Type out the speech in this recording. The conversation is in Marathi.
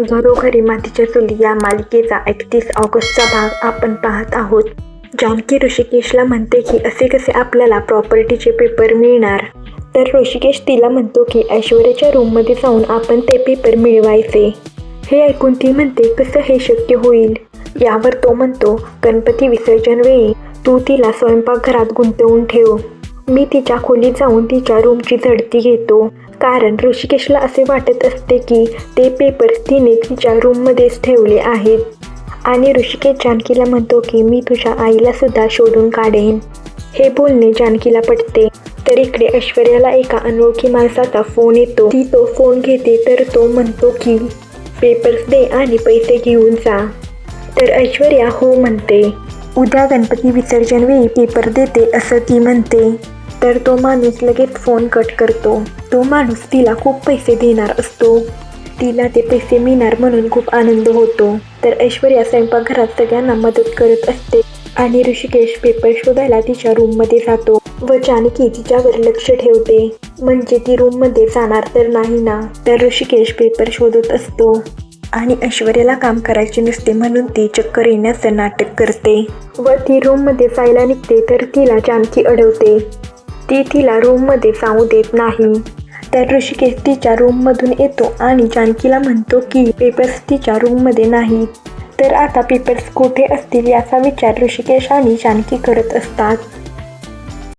घरोघरी मातीच्या चुली या मालिकेचा एकतीस ऑगस्टचा भाग आपण पाहत आहोत. जानकी ऋषिकेशला म्हणते की असे कसे आपल्याला प्रॉपर्टीचे पेपर मिळणार? तर ऋषिकेश तिला म्हणतो की ऐश्वर्याच्या रूममध्ये जाऊन आपण ते पेपर मिळवायचे. हे ऐकून ती म्हणते कसं हे शक्य होईल? यावर तो म्हणतो गणपती विसर्जन वेळी तू तिला स्वयंपाकघरात गुंतवून ठेव. मी तिच्या खोलीत जाऊन तिच्या रूमची झडती घेतो. कारण ऋषिकेशला असे वाटत असते की ते पेपर तिने तिच्या रूममध्येच ठेवले आहेत. आणि ऋषिकेश जानकीला म्हणतो की मी तुझ्या आईला सुद्धा शोधून काढेन. हे बोलणे जानकीला पटते. तर इकडे ऐश्वर्याला एका अनोळखी माणसाचा फोन येतो. ती तो फोन घेते तर तो म्हणतो की पेपर्स दे आणि पैसे घेऊन जा. तर ऐश्वर्या हो म्हणते उद्या गणपती विसर्जन वेळी पेपर देते असं ती म्हणते. तर तो माणूस लगेच फोन कट करतो. तो माणूस तिला खूप पैसे देणार असतो. तिला ते पैसे मिळणार म्हणून खूप आनंद होतो. तर ऐश्वर्या स्वयंपाकघरात सगळ्यांना मदत करत असते आणि ऋषिकेश पेपर शोधायला तिच्या रूममध्ये जातो व जानकी तिच्यावर लक्ष ठेवते. म्हणजे ती रूममध्ये जाणार तर नाही ना? तर ऋषिकेश पेपर शोधत असतो. आणि ऐश्वर्याला काम करायचे नसते म्हणून ती चक्कर येण्याचं नाटक करते. व ती रूममध्ये जायला निघते तर तिला जानकी अडवते. ती तिला रूममध्ये जाऊ देत नाही. तर ऋषिकेश तिच्या रूममधून येतो आणि जानकीला म्हणतो की पेपर्स तिच्या रूममध्ये नाही तर आता पेपर्स कुठे असतील याचा विचार ऋषिकेश आणि जानकी करत असतात.